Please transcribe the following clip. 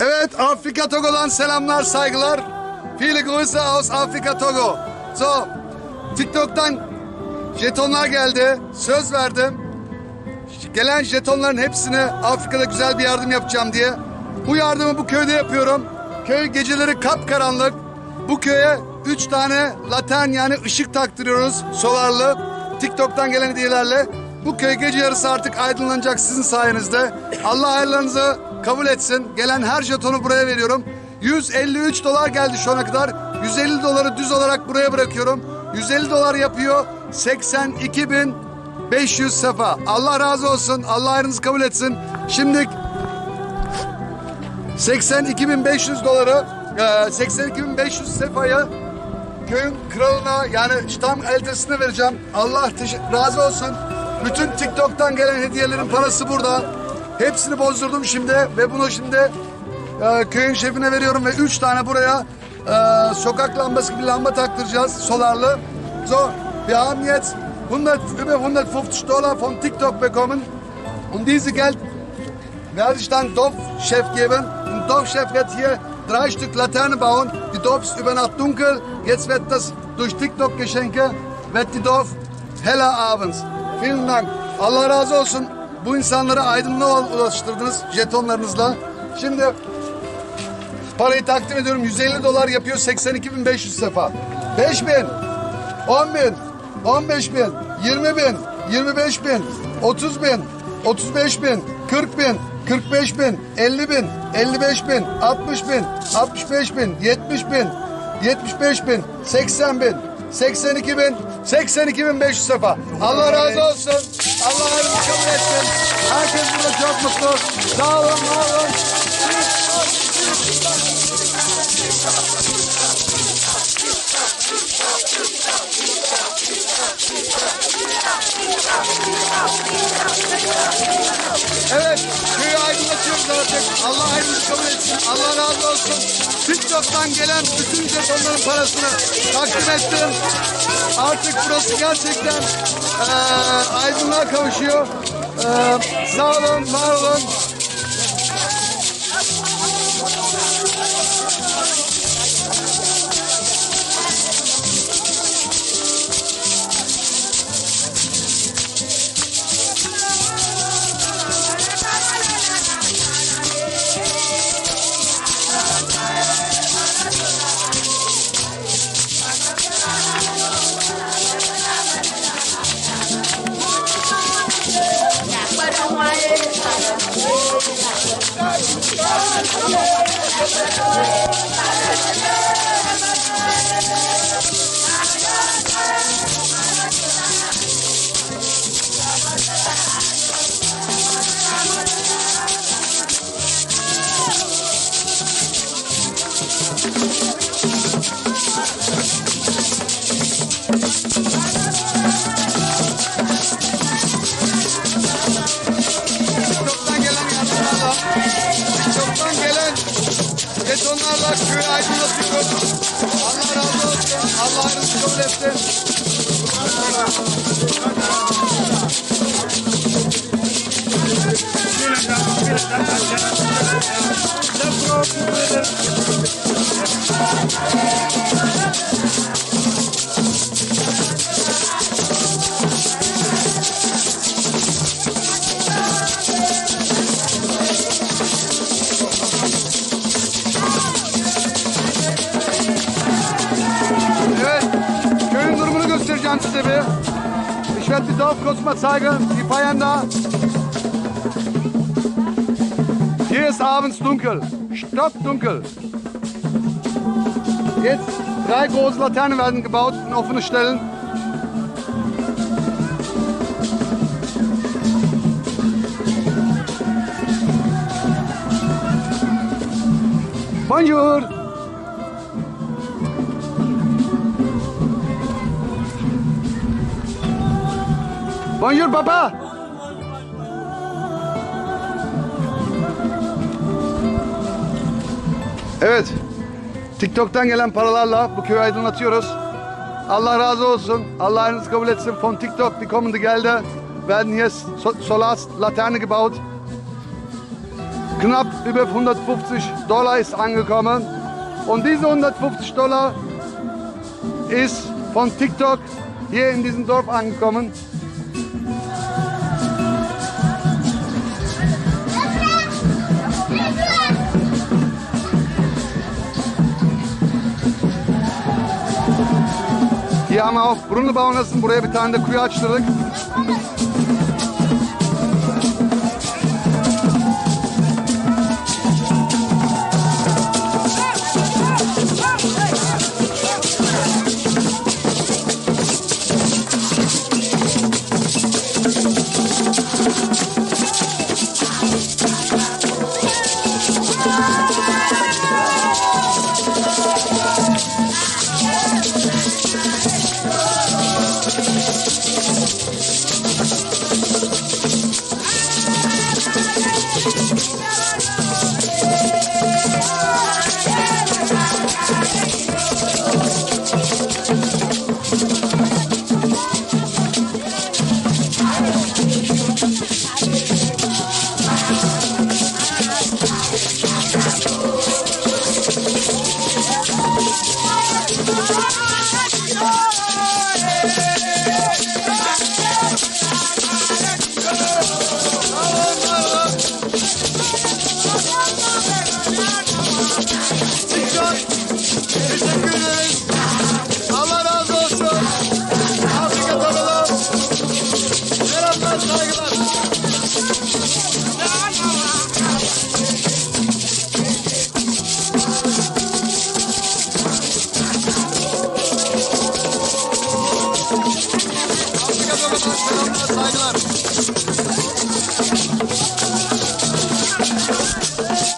Evet Afrika Togo'dan selamlar saygılar. Viele Grüße aus Afrika Togo. So TikTok'tan jetonlar geldi. Söz verdim. Gelen jetonların hepsini Afrika'da güzel bir yardım yapacağım diye. Bu yardımı bu köyde yapıyorum. Köy geceleri kapkaranlık. Bu köye üç tane lantern yani ışık taktırıyoruz solarlı. TikTok'tan gelen hediyelerle. Bu köy gece yarısı artık aydınlanacak sizin sayenizde. Allah hayırlarınızı kabul etsin. Gelen her jetonu buraya veriyorum. 153 dolar geldi şu ana kadar. 150 doları düz olarak buraya bırakıyorum. 150 dolar yapıyor. 82 bin 500 sefa. Allah razı olsun. Allah hayrınızı kabul etsin. Şimdi 82.500 doları, e, 82.500 sefayı köyün kralına yani Ştam eltesine vereceğim. Allah razı olsun. Bütün TikTok'tan gelen hediyelerin parası burada. Hepsini bozdurdum şimdi ve bunu şimdi e, köyün şefine veriyorum ve üç tane buraya e, sokak lambası gibi lamba taktıracağız solarlı. So, wir haben jetzt 100, über 150 Dollar von TikTok bekommen. Und diese Geld werde ich dann Dorfchef geben. Ein Dorfchef wird hier drei Stück Laterne bauen. Die Dorf ist über Nacht dunkel. Jetzt wird das durch TikTok-Geschenke, wird die Dorf heller abends. Vielen Dank. Allah razı olsun. Bu insanlara aydınlığa ulaştırdınız jetonlarınızla. Şimdi parayı takdim ediyorum. 150 dolar yapıyor 82.500 sefa. 5 bin, 10 bin, 15 bin, 20 bin, 25 bin, 30 bin, 35 bin, 40 bin, 45 bin, 50 bin, 55 bin, 60 bin, 65 bin, 70 bin, 75 bin, 80 bin, 82 bin, 82 bin 500 sefa. Allah razı olsun. Allah hayrını kabul etsin. Herkes burada çok mutlu. Sağ olun, var olun. Evet, köyü aydınlatıyoruz artık. Allah hayrını kabul etsin. Allah razı olsun. TikTok'tan gelen bütün jetonların parasını takdim ettim. Artık burası gerçekten eee aydınlığa kavuşuyor. Eee sağ olun, var olun. TikTok'tan jetonlarla köyü aydınlatıyoruz. Allah razı olsun. Allah hayrınızı kabul etsin. Evet, Werde die Dorf kurz mal zeigen. Die feiern da. Hier ist abends dunkel. Stockdunkel. Jetzt drei große Laternen werden gebaut in offene Stellen. Bonjour. Bonjour papa. Evet. TikTok'tan gelen paralarla bu köyü aydınlatıyoruz. Allah razı olsun. Allah hayrınızı kabul etsin. Von TikTok, die kommende Gelder werden hier so Solars Laterne gebaut. knapp über 150 Dollar ist angekommen. Und diese 150 Dollar ist von TikTok hier in diesem Dorf angekommen. Hier haben auch lassen. Buraya bir tane de kuyu açtırdık.